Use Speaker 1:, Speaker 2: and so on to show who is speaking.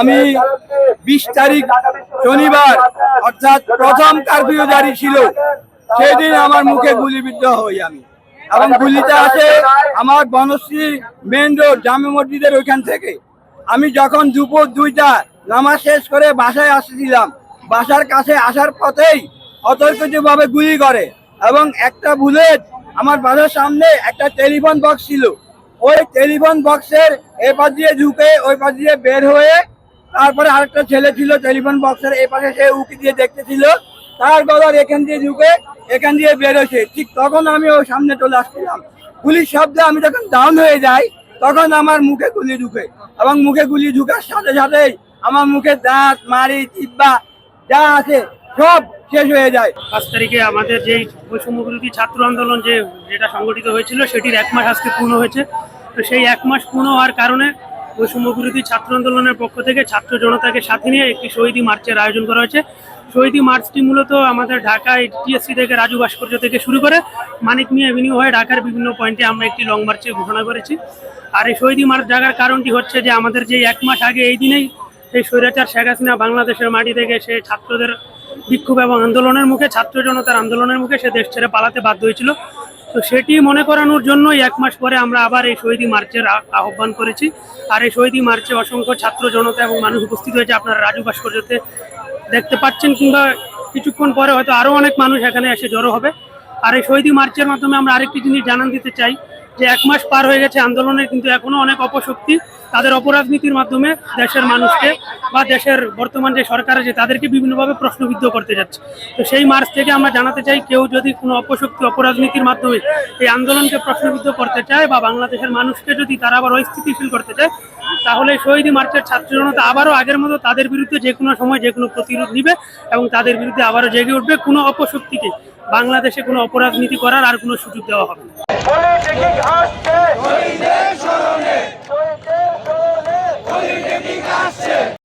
Speaker 1: আমি বিশ তারিখ শনিবার, অর্থাৎ প্রথম কারফিউ জারি ছিল, সেদিন আমার মুখে গুলিবিদ্ধ হই আমি। এবং গুলিটা আসে আমার বনশ্রী মেন রোড, জামে মসজিদের ওইখান থেকে। আমি যখন দুপুর দুইটা নামাজ শেষ করে বাসায় আসছিলাম, বাসার কাছে আসার পথেই অতর্কিতভাবে গুলি করে এবং একটা বুলেট আমার বাসার সামনে একটা টেলিফোন বক্স ছিল। ওই টেলিফোন বক্সের এপাশ দিয়ে ঢুকে ওই পাশ দিয়ে বের হয়ে তারপরে আরেকটা ছেলে ছিল টেলিফোন বক্সের এই পাশে সে উকি দিয়ে দেখতেছিল। তার গলার এখান দিয়ে ঢুকে এখান দিয়ে বেরোছে ঠিক তখন আমি ওর সামনে চলে আসছিলাম। গুলির শব্দে আমি যখন ডাউন হয়ে যাই, তখন আমার মুখে গুলি ঢুকে এবং মুখে গুলি ঢুকার সাথে সাথেই আমার মুখে দাঁত মারি চিব্বা যা আছে সব শেষ হয়ে যায়।
Speaker 2: পাঁচ তারিখে আমাদের যেই বৈষম্য ছাত্র আন্দোলন যে, যেটা সংগঠিত হয়েছিল, সেটির এক মাস আজকে পূর্ণ হয়েছে। তো সেই এক মাস পূর্ণ হওয়ার কারণে বৈষম্য বিরোধী ছাত্র আন্দোলনের পক্ষ থেকে ছাত্র জনতাকে সাথে নিয়ে একটি শহীদি মার্চের আয়োজন করা হয়েছে। শহীদি মার্চটি মূলত আমাদের ঢাকায় টিএসসি থেকে রাজু ভাস্কর্য থেকে শুরু করে মানিক মিয়া এভিনিউ হয়ে ঢাকার বিভিন্ন পয়েন্টে আমরা একটি লং মার্চের ঘোষণা করেছি। আর এই শহীদি মার্চ ডাকার কারণটি হচ্ছে যে আমাদের যে এক মাস আগে এই দিনেই এই স্বৈরাচার শেখ হাসিনা বাংলাদেশের মাটি থেকে সে ছাত্রদের বিক্ষোভ এবং আন্দোলনের মুখে, ছাত্র জনতার আন্দোলনের মুখে সে দেশ ছেড়ে পালাতে বাধ্য হয়েছিল। তো সেটি মনে করানোর জন্যই এক মাস পরে আমরা আবার এই শহীদী মার্চের আহ্বান করেছি। আর এই শহীদি মার্চে অসংখ্য ছাত্র, জনতা এবং মানুষ উপস্থিত হয়েছে। আপনারা রাজু ভাস্কর্যতে দেখতে পাচ্ছেন কিংবা কিছুক্ষণ পরে হয়তো আরও অনেক মানুষ এখানে এসে জড়ো হবে। আর এই শহীদি মার্চের মাধ্যমে আমরা আরেকটি জিনিস জানান দিতে চাই। যে এক মাস পার হয়ে গেছে আন্দোলনের কিন্তু এখনও অনেক অপশক্তি তাদের অপরাজনীতির মাধ্যমে দেশের মানুষকে বা দেশের বর্তমান যে সরকার আছে, তাদেরকে বিভিন্নভাবে প্রশ্নবিদ্ধ করতে যাচ্ছে। তো সেই মার্চ থেকে আমরা জানাতে চাই, কেউ যদি কোনো অপশক্তি, অপরাজনীতির মাধ্যমে এই আন্দোলনকে প্রশ্নবিদ্ধ করতে চায় বা বাংলাদেশের মানুষকে যদি তারা আবার অস্থিতিশীল করতে চায়, তাহলে শহীদ মার্চের ছাত্র জনতা আবারও আগের মতো তাদের বিরুদ্ধে যে কোনো সময় যে কোনো প্রতিরোধ নিবে এবং তাদের বিরুদ্ধে আবারও জেগে উঠবে। কোনো অপশক্তিকে বাংলাদেশে কোনো অপরাজনীতি করার আর কোনো সুযোগ দেওয়া হবে না।
Speaker 3: Vingasse!